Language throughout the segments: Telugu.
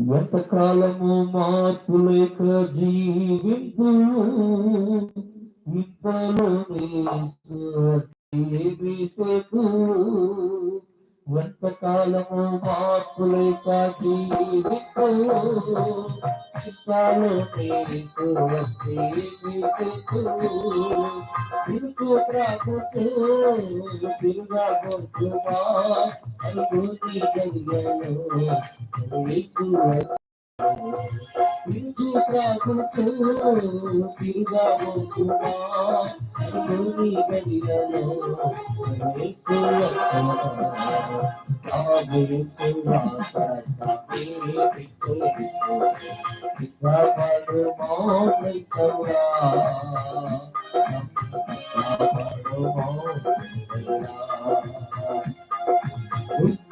గతకాలము మార్పు లేక జీవింపు? ఇంతలో మార్పు లేక జీవింపు? ఇంతలో Thank you. తిరుగా గొంతుమా అనుభూతి కలిగను తిరుగు ప్రాకుతూ తిరుగా గొంతుమా అనుభూతి కలిగను కాపాడు మౌనైతవురా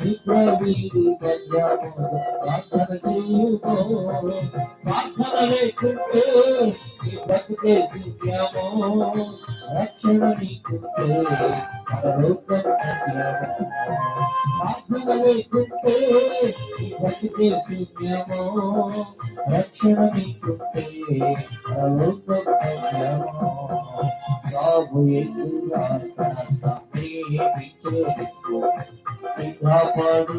వల్లే సిద్ధపడుము నిజాయి రక్షణ నీకుంటే పరలోకం ప్రార్థన లేకుంటే ఈ బ్రతికే శూన్యము రక్షణ నీకుంటే పరలోకం సత్యము బాబు ಕಾಪಾಡು